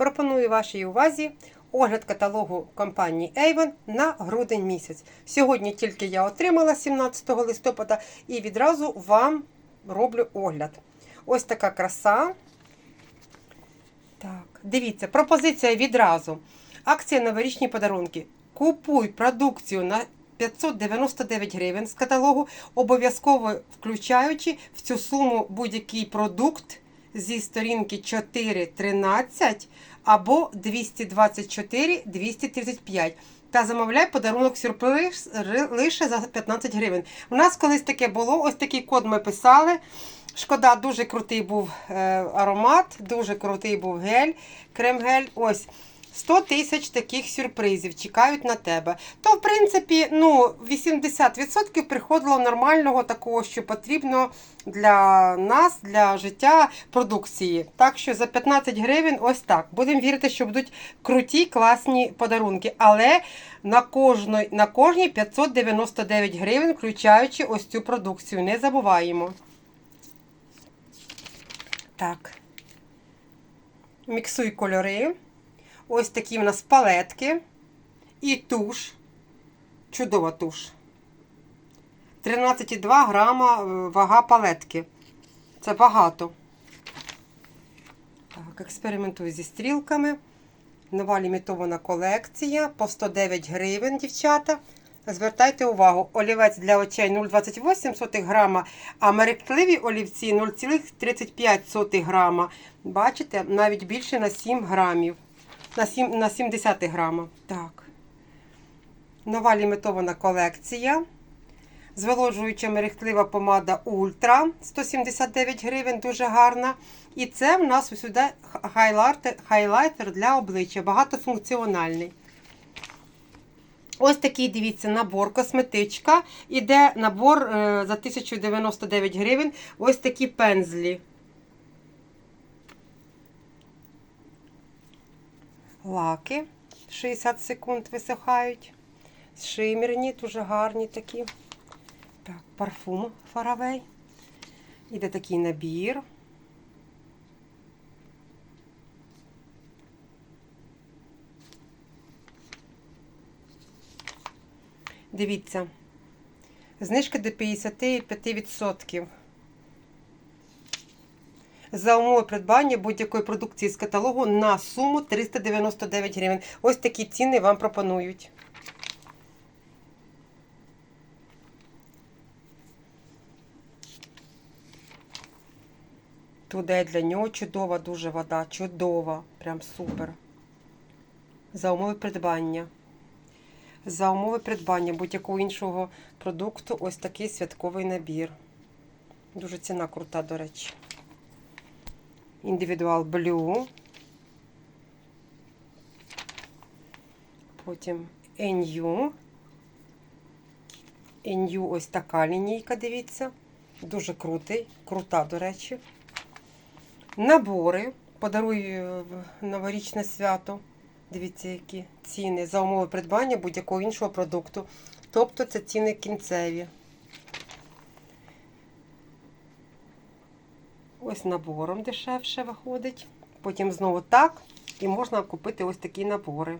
Пропоную вашій увазі огляд каталогу компанії Avon на грудень місяць. Сьогодні тільки я отримала 17 листопада і відразу вам роблю огляд. Ось така краса. Так, дивіться, пропозиція відразу. Акція новорічні подарунки. Купуй продукцію на 599 гривень з каталогу, обов'язково включаючи в цю суму будь-який продукт зі сторінки 4.13 або 224-235. Та замовляй подарунок сюрприз лише за 15 гривень. У нас колись таке було, ось такий код ми писали. Шкода, дуже крутий був е, аромат, дуже крутий був гель, крем-гель. Ось 100 тисяч таких сюрпризів чекають на тебе. То, в принципі, ну, 80% приходило нормального такого, що потрібно для нас, для життя продукції. Так що за 15 гривень ось так. Будемо вірити, що будуть круті, класні подарунки. Але на кожної, на кожній 599 гривень, включаючи ось цю продукцію. Не забуваємо. Так. Міксуй кольори. Ось такі в нас палетки і туш. Чудова туш. 13,2 грама е, вага палетки. Це багато. Так, експериментую зі стрілками. Нова лімітована колекція по 109 гривень, дівчата. Звертайте увагу, олівець для очей 0,28 грама, а мерехтливі олівці 0,35 грама. Бачите, навіть більше на 7 грамів. На 7, на 70 грама. Так. Нова лімітована колекція. Зволожуюча мерехтлива помада Ультра 179 гривень, дуже гарна. І це в нас сюди хайлайтер, хайлайтер для обличчя, багатофункціональний. Ось такий, дивіться, набор косметичка. Іде набор е, за 1099 гривень. Ось такі пензлі. Лаки 60 секунд висихають. Шимірні, дуже гарні такі. Так, парфум фаравей. Іде такий набір. Дивіться, знижка до 55%. За умови придбання будь-якої продукції з каталогу на суму 399 гривень. Ось такі ціни вам пропонують. Туди для нього чудова дуже вода, чудова, прям супер. За умови придбання. За умови придбання будь-якого іншого продукту ось такий святковий набір. Дуже ціна крута, до речі. Індивідуал Blue. Потім NU. NU ось така лінійка, дивіться. Дуже крутий, крута, до речі. Набори. Подарую в новорічне свято. Дивіться, які ціни за умови придбання будь-якого іншого продукту. Тобто це ціни кінцеві. Ось набором дешевше виходить. Потім знову так. І можна купити ось такі набори.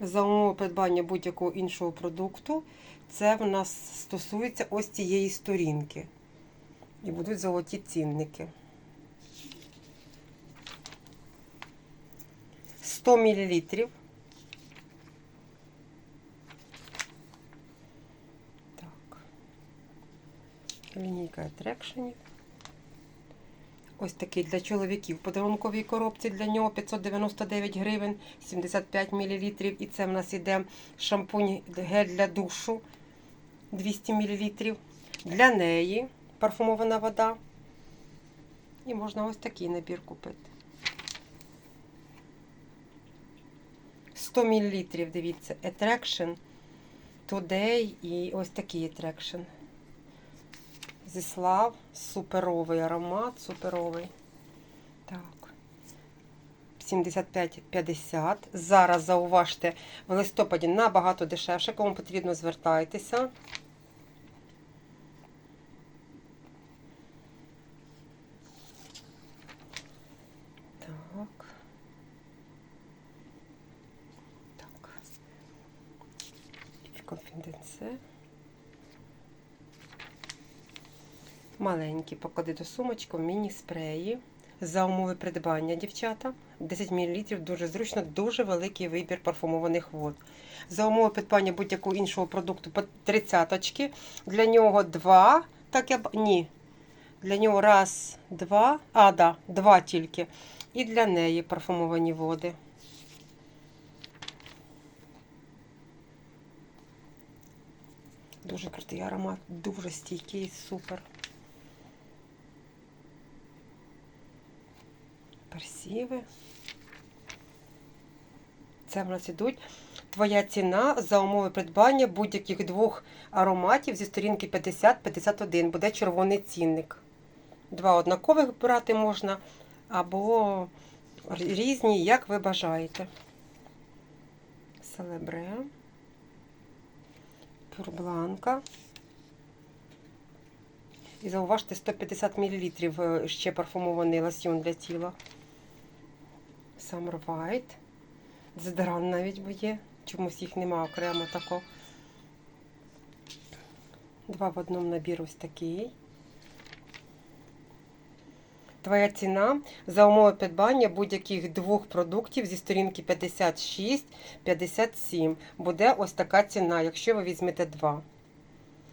За умови придбання будь-якого іншого продукту. Це в нас стосується ось цієї сторінки. І будуть золоті цінники. 100 мл. Так. Лінійка атрекшенів. Ось такий для чоловіків. В подарунковій коробці для нього 599 гривень, 75 мл. І це в нас іде шампунь гель для душу 200 мл. Для неї парфумована вода. І можна ось такий набір купити. 100 мл, дивіться, Attraction Today і ось такий Attraction. Зі слав, суперовий аромат, суперовий. Так. 75,50. Зараз зауважте, в листопаді набагато дешевше. Кому потрібно, звертайтеся. Так. Так. Конфіденце. Маленькі поклади до сумочку, міні-спреї. За умови придбання, дівчата. 10 мл дуже зручно, дуже великий вибір парфумованих вод. За умови придбання будь-якого іншого продукту по 30 Для нього два, так я б- ні. Для нього раз, два, а, да, два тільки. І для неї парфумовані води. Дуже крутий аромат, дуже стійкий, супер. Персіви. Це в нас ідуть. Твоя ціна за умови придбання будь-яких двох ароматів зі сторінки 50-51 буде червоний цінник. Два однакових брати можна, або різні, як ви бажаєте. Селебре. Пюрбланка. І зауважте 150 мл ще парфумований лосьйон для тіла. Summer White. Дезодорант навіть бо є. Чомусь їх нема окремо тако. Два в одному набір ось такий. Твоя ціна за умови придбання будь-яких двох продуктів зі сторінки 56-57 буде ось така ціна, якщо ви візьмете два.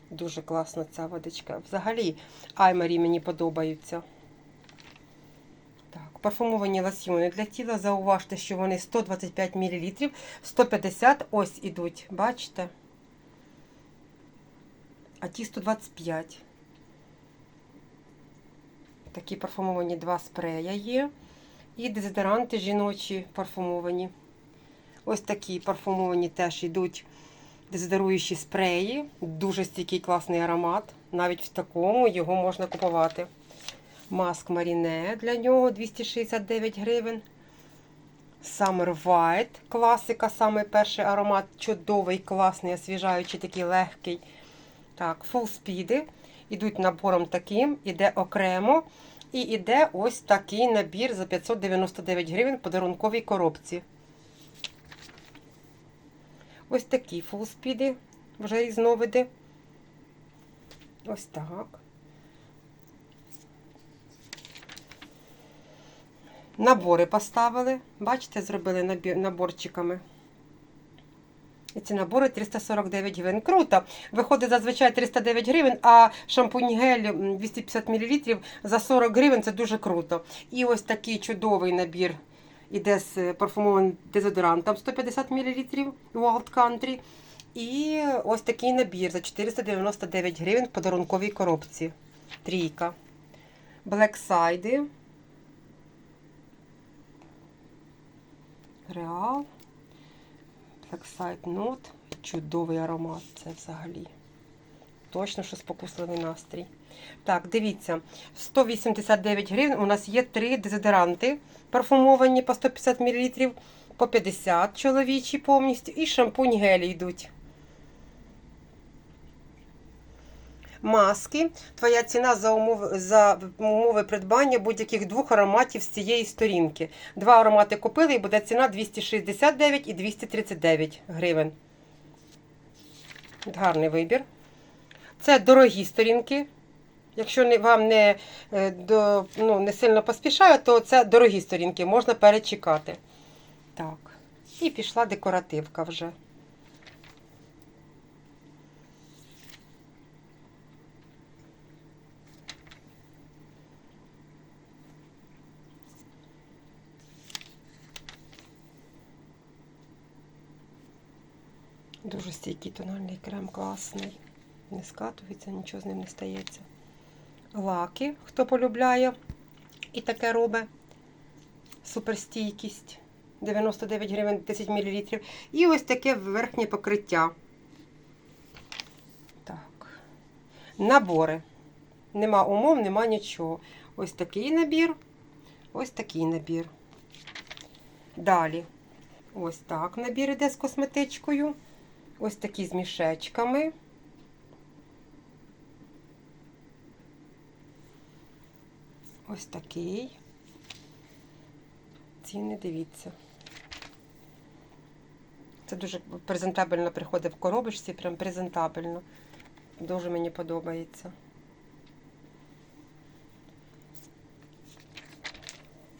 Дуже класна ця водичка. Взагалі, аймарі мені подобаються. Парфумовані лосьйони для тіла. Зауважте, що вони 125 мл, 150 ось ідуть, бачите? А ті 125. Такі парфумовані два спрея є. І дезодоранти жіночі парфумовані. Ось такі парфумовані теж йдуть дезодоруючі спреї. Дуже стійкий класний аромат. Навіть в такому його можна купувати. Маск Маріне для нього 269 гривень. Summer White класика, самий перший аромат. Чудовий, класний, освіжаючий, такий легкий. Так, Full Speed. Ідуть набором таким, іде окремо. І іде ось такий набір за 599 гривень в подарунковій коробці. Ось такі фулспіди, вже різновиди. Ось так. Набори поставили. Бачите, зробили наборчиками. І ці набори 349 гривень. Круто. Виходить зазвичай 309 гривень, а шампунь гель 250 мл за 40 гривень це дуже круто. І ось такий чудовий набір іде з парфумованим дезодорантом 150 мл Wild Country. І ось такий набір за 499 гривень в подарунковій коробці. Трійка. Black Реал. Blackside Note. Чудовий аромат. Це взагалі. Точно, що спокусливий настрій. Так, дивіться, 189 гривень. У нас є три дезодоранти парфумовані по 150 мл, по 50 чоловічі повністю. І шампунь гелі йдуть. Маски. Твоя ціна за умови, за умови придбання будь-яких двох ароматів з цієї сторінки. Два аромати купили і буде ціна 269 і 239 гривень. Гарний вибір. Це дорогі сторінки. Якщо вам не, е, до, ну, не сильно поспішаю, то це дорогі сторінки, можна перечекати. Так. І пішла декоративка вже. Дуже стійкий тональний крем, класний. Не скатується, нічого з ним не стається. Лаки, хто полюбляє і таке робить. Суперстійкість. 99 гривень 10 мл. І ось таке верхнє покриття. Так. Набори. Нема умов, нема нічого. Ось такий набір. Ось такий набір. Далі. Ось так набір іде з косметичкою. Ось такі з мішечками. Ось такий. ціни, дивіться. Це дуже презентабельно приходить в коробочці, прям презентабельно. Дуже мені подобається.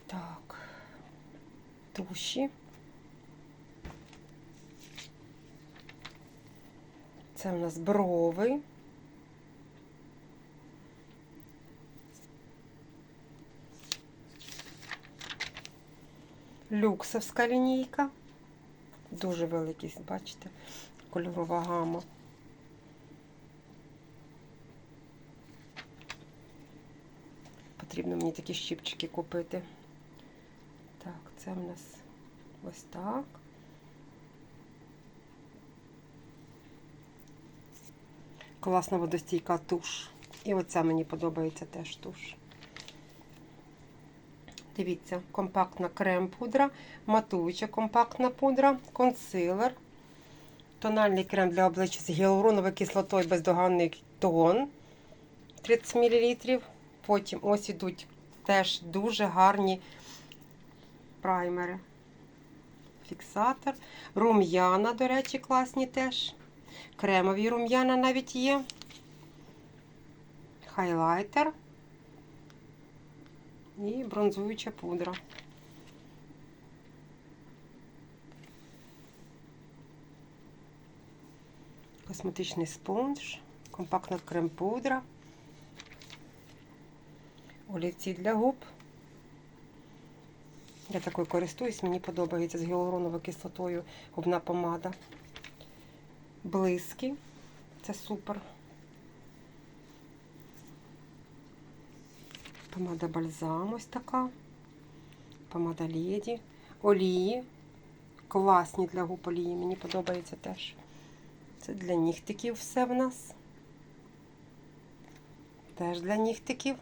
Так. Туші. Це у нас брови. Люксовська лінійка. Дуже великий, бачите, кольорова гама. Потрібно мені такі щіпчики купити. Так, це в нас ось так. Класна водостійка туш. І оця мені подобається теж туш. Дивіться, компактна крем-пудра, матуюча компактна пудра, консилер, тональний крем для обличчя з гіалуроновою кислотою бездоганний тон 30 мл. Потім ось ідуть теж дуже гарні праймери. Фіксатор. Рум'яна, до речі, класні теж. Кремові рум'яна навіть є. Хайлайтер. І бронзуюча пудра. Косметичний спонж, компактна крем-пудра, олівці для губ. Я такою користуюсь, мені подобається з гіалуроновою кислотою губна помада. Блиски. Це супер. Помада бальзам ось така. Помада леді. Олії. Класні для губ олії. Мені подобається теж. Це для нігтиків все в нас. Теж для нігтиків.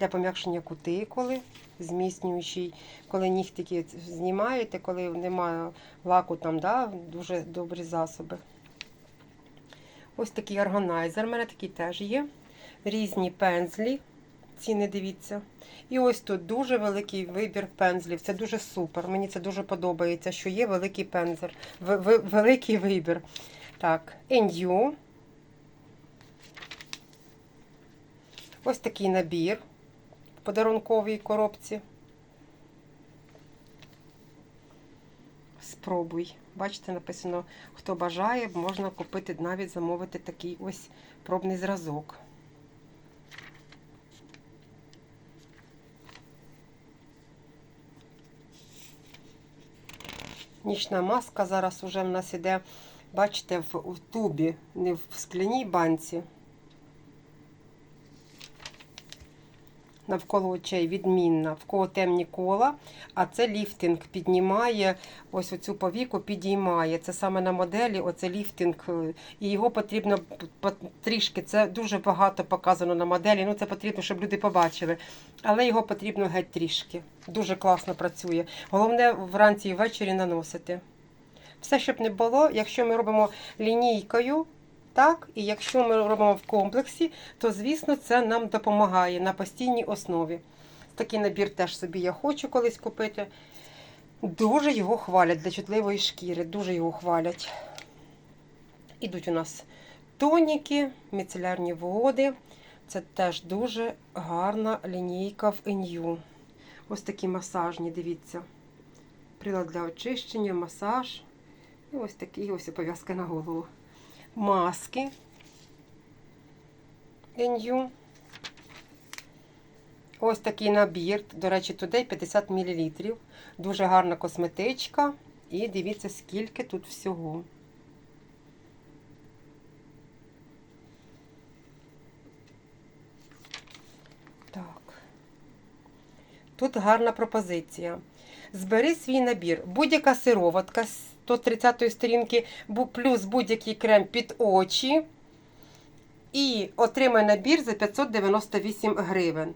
Для пом'якшення кутикули. Зміцнюючий, коли нігтики знімаєте, коли немає лаку, там, да, дуже добрі засоби. Ось такий органайзер. У мене такий теж є. Різні пензлі. Ціни дивіться. І ось тут дуже великий вибір пензлів. Це дуже супер. Мені це дуже подобається, що є великий пензлер, в- в- великий вибір. Так, NU. Ось такий набір в подарунковій коробці. Спробуй. Бачите, написано, хто бажає, можна купити, навіть замовити такий ось пробний зразок. Нічна маска зараз уже в нас іде, бачите, в, в тубі, не в скляній банці. Навколо очей відмінна, в кого темні кола, а це ліфтинг піднімає, ось оцю повіку підіймає. Це саме на моделі, оце ліфтинг, е, і його потрібно трішки, це дуже багато показано на моделі, ну це потрібно, щоб люди побачили. Але його потрібно геть трішки. Дуже класно працює. Головне вранці і ввечері наносити. Все, щоб не було, якщо ми робимо лінійкою, так, і якщо ми робимо в комплексі, то звісно це нам допомагає на постійній основі. Такий набір теж собі я хочу колись купити. Дуже його хвалять для чутливої шкіри, дуже його хвалять. Ідуть у нас тоніки, міцелярні води. Це теж дуже гарна лінійка в NU. Ось такі масажні, дивіться. Прилад для очищення, масаж. І ось такі ось пов'язка на голову. Маски. NU. Ось такий набір. До речі, туди 50 мл. Дуже гарна косметичка. І дивіться, скільки тут всього. Так. Тут гарна пропозиція. Збери свій набір. Будь-яка сироватка 130 сторінки, плюс будь-який крем під очі. І отримай набір за 598 гривень.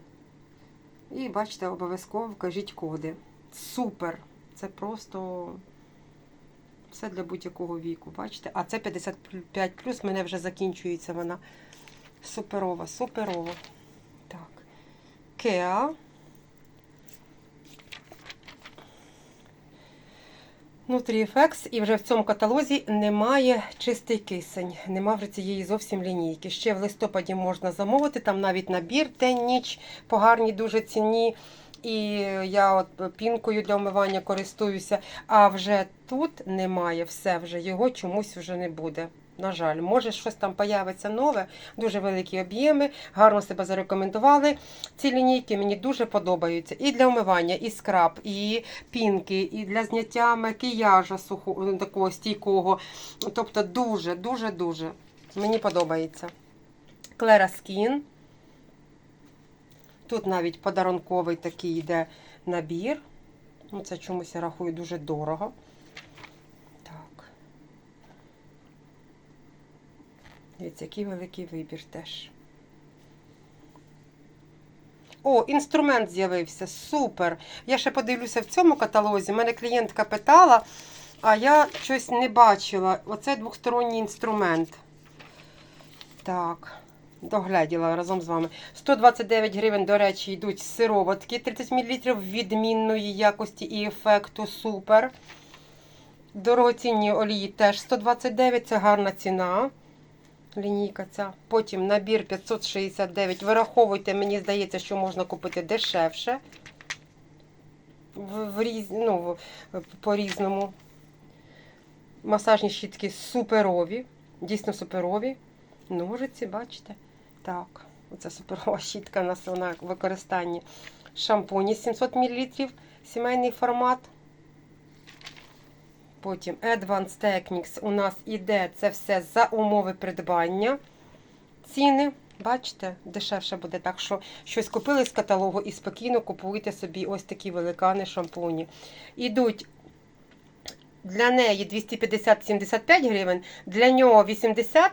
І бачите, обов'язково вкажіть коди. Супер! Це просто все для будь-якого віку. Бачите? А це 55 плюс, мене вже закінчується вона. Суперова, суперова. Так. Кеа. Nutrifex, і вже в цьому каталозі немає чистий кисень, нема вже цієї зовсім лінійки. Ще в листопаді можна замовити, там навіть набір день-ніч по гарній дуже ціні. І я от пінкою для вмивання користуюся, а вже тут немає все вже, його чомусь вже не буде. На жаль, може щось там появиться нове, дуже великі об'єми, гарно себе зарекомендували. Ці лінійки мені дуже подобаються. І для вмивання, і скраб, і пінки, і для зняття макіяжу сухого, такого стійкого. Тобто дуже, дуже, дуже. Мені подобається. Клера Скін. Тут навіть подарунковий такий йде набір. Ну, це чомусь я рахую дуже дорого. Так. Дивіться, який великий вибір теж. О, інструмент з'явився. Супер! Я ще подивлюся в цьому каталозі. Мене клієнтка питала, а я щось не бачила. Оце двосторонній інструмент. Так, догляділа разом з вами. 129 гривень, до речі, йдуть сироватки 30 мл відмінної якості і ефекту. Супер. Дорогоцінні олії теж 129, це гарна ціна. Лінійка ця. Потім набір 569. Вираховуйте, мені здається, що можна купити дешевше. В, в різ... ну, по-різному. Масажні щітки суперові. Дійсно суперові. Ножиці, бачите? Так, оце суперова щітка у нас вона в використанні. Шампуні 700 мл. Сімейний формат. Потім Advanced Techniques у нас іде це все за умови придбання. Ціни, бачите, дешевше буде. Так що щось купили з каталогу і спокійно купуйте собі ось такі великани шампуні. Ідуть для неї 250-75 гривень, для нього 80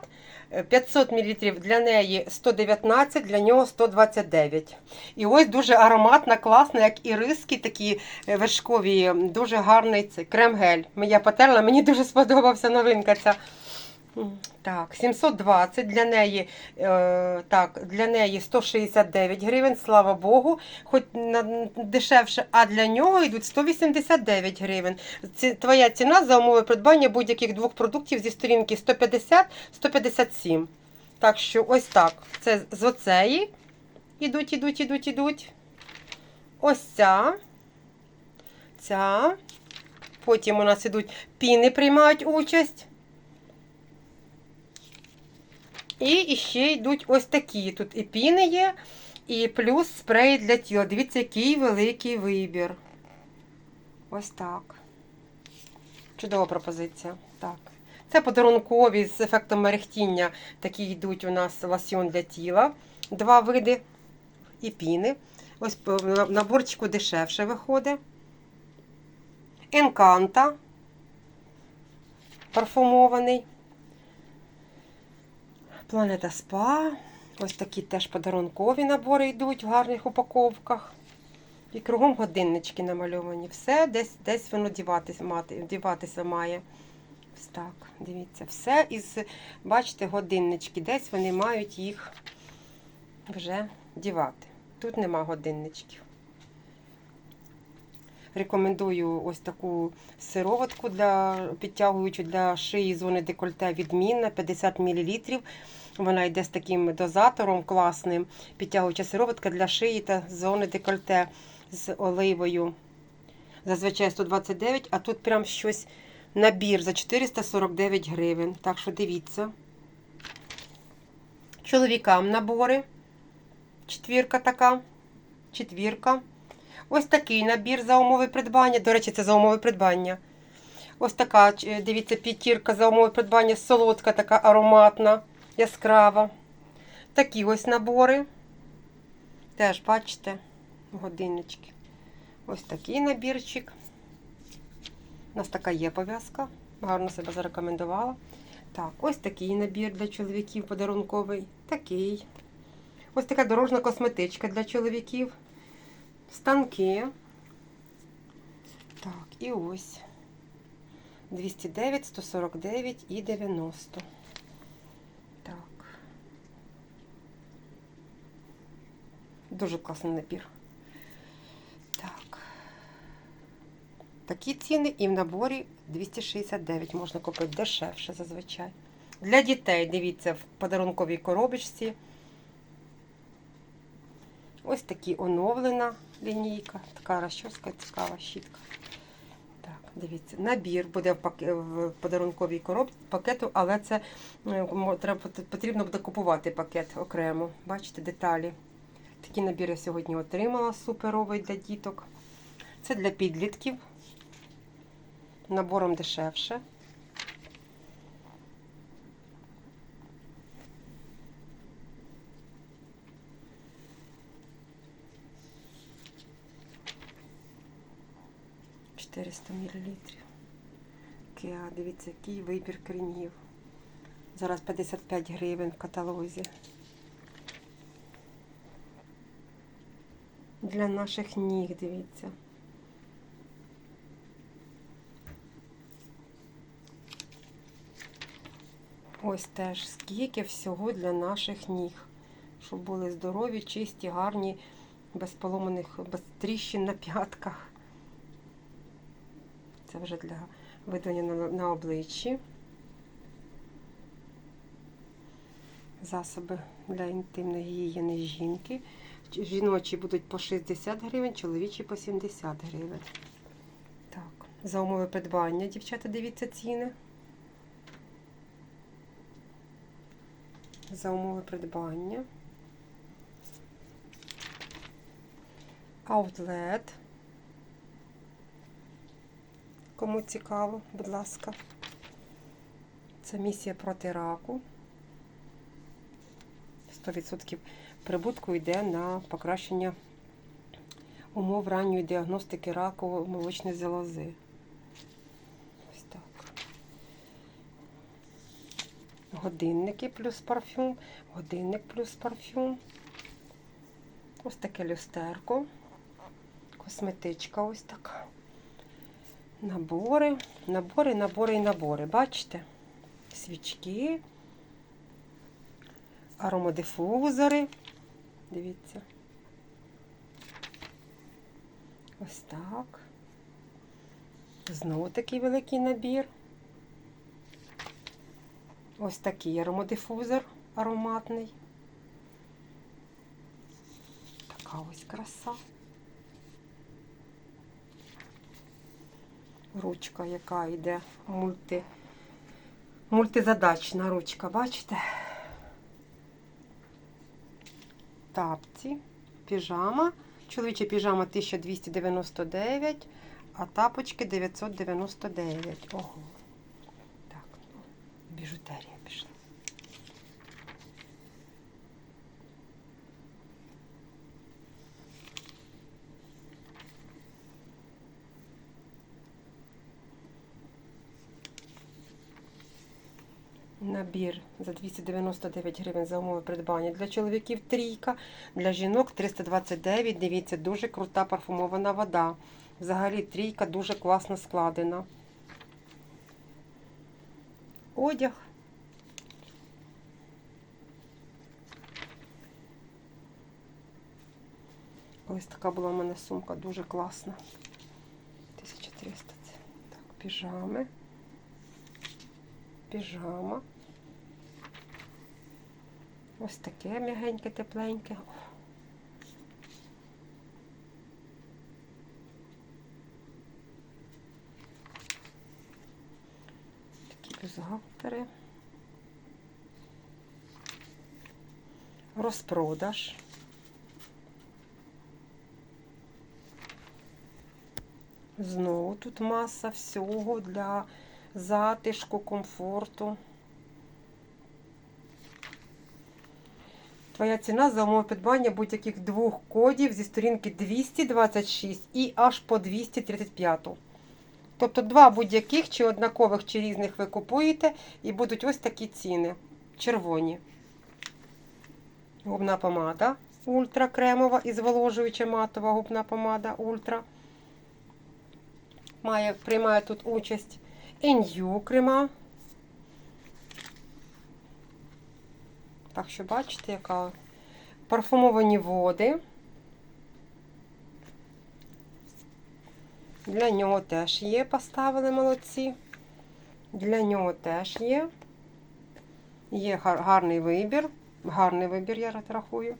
500 мл для неї 119, для нього 129. І ось дуже ароматна, класна, як і риски такі е, вершкові, дуже гарний цей крем-гель. Я потерла, мені дуже сподобався новинка ця. Так, 720 для неї, е, так, для неї 169 гривень, слава Богу, хоч на, дешевше, а для нього йдуть 189 гривень. Ці, твоя ціна за умови придбання будь-яких двох продуктів зі сторінки 150-157. Так що ось так. Це з оцеї. Ідуть, ідуть, ідуть, ідуть. Ось ця. Ця. Потім у нас ідуть піни приймають участь. І ще йдуть ось такі. Тут і піни є, і плюс спрей для тіла. Дивіться, який великий вибір. Ось так. Чудова пропозиція. Так. Це подарункові з ефектом мерехтіння. Такі йдуть у нас лосьон для тіла. Два види і піни. Ось на- наборчику дешевше виходить. Енканта. Парфумований. Планета Спа. Ось такі теж подарункові набори йдуть в гарних упаковках. І кругом годиннички намальовані. Все десь десь воно діватися, має. Ось так, дивіться, все із, бачите, годиннички. Десь вони мають їх вже дівати. Тут нема годинничків. Рекомендую ось таку сироватку для підтягуючу для шиї зони декольте відмінна 50 мл. Вона йде з таким дозатором класним. Підтягуюча сироватка для шиї та зони декольте з оливою. Зазвичай 129, а тут прям щось набір за 449 гривень. Так що дивіться. Чоловікам набори. Четвірка така. Четвірка. Ось такий набір за умови придбання. До речі, це за умови придбання. Ось така, дивіться, п'ятірка за умови придбання, солодка, така ароматна, яскрава. Такі ось набори. Теж, бачите, годиннички. Ось такий набірчик. У нас така є пов'язка. Гарно себе зарекомендувала. Так, ось такий набір для чоловіків подарунковий. Такий. Ось така дорожна косметичка для чоловіків. Станки. Так, і ось. 209, 149 і 90. Так. Дуже класний набір. Так. Такі ціни і в наборі 269 можна купити дешевше зазвичай. Для дітей, дивіться, в подарунковій коробочці. Ось такі оновлена лінійка. Така розчоска, цікава щітка. Так, дивіться, набір буде в, пак... в подарунковій коробці пакету, але це потрібно буде купувати пакет окремо. Бачите, деталі. Такий набір я сьогодні отримала суперовий для діток. Це для підлітків. Набором дешевше. Чотириста мілілітрів. Кеа, дивіться, який вибір кренів. Зараз 55 гривень в каталозі. Для наших ніг, дивіться. Ось теж скільки всього для наших ніг. Щоб були здорові, чисті, гарні, без поломаних, без тріщин на п'ятках. Це вже для видання на, на обличчі. Засоби для інтимної гігієни жінки. Жіночі будуть по 60 гривень, чоловічі по 70 гривень. Так, за умови придбання, дівчата, дивіться ціни. За умови придбання. Аутлет. Кому цікаво, будь ласка. Це місія проти раку. 100% прибутку йде на покращення умов ранньої діагностики раку молочної залози. Ось так. Годинники плюс парфюм, годинник плюс парфюм. Ось таке люстерко. Косметичка ось така. Набори, набори, набори і набори. Бачите? Свічки, аромадифузори. Дивіться. Ось так. Знову такий великий набір. Ось такий аромадифузор ароматний. Така ось краса. Ручка, яка йде мульти, мультизадачна ручка, бачите? Тапці, піжама. Чоловіча піжама 1299, а тапочки 999. Ого. Так, ну, біжутерія пішла. Набір за 299 гривень за умови придбання. Для чоловіків трійка, для жінок 329. Дивіться, дуже крута парфумована вода. Взагалі трійка дуже класно складена. Одяг. Ось така була в мене сумка, дуже класна. 1300 це. Так, піжами. Піжама. Ось таке м'ягеньке, тепленьке. Такі бюстгальтери. Розпродаж. Знову тут маса всього для затишку, комфорту. Твоя ціна за умови придбання будь-яких двох кодів зі сторінки 226 і аж по 235. Тобто два будь-яких чи однакових, чи різних ви купуєте, і будуть ось такі ціни. Червоні. Губна помада ультра кремова і зволожуюча матова губна помада ультра. Має, приймає тут участь. Ін'ю крема. Так що бачите, яка парфумовані води. Для нього теж є, поставили молодці. Для нього теж є. Є гарний вибір. Гарний вибір, я рахую.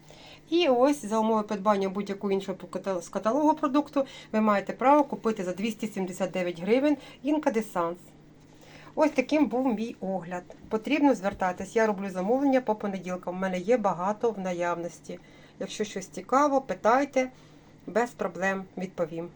І ось за умови придбання будь-якого іншого з каталогу продукту ви маєте право купити за 279 гривень інкадесанс. Ось таким був мій огляд. Потрібно звертатись. Я роблю замовлення по понеділкам. У мене є багато в наявності. Якщо щось цікаво, питайте, без проблем відповім.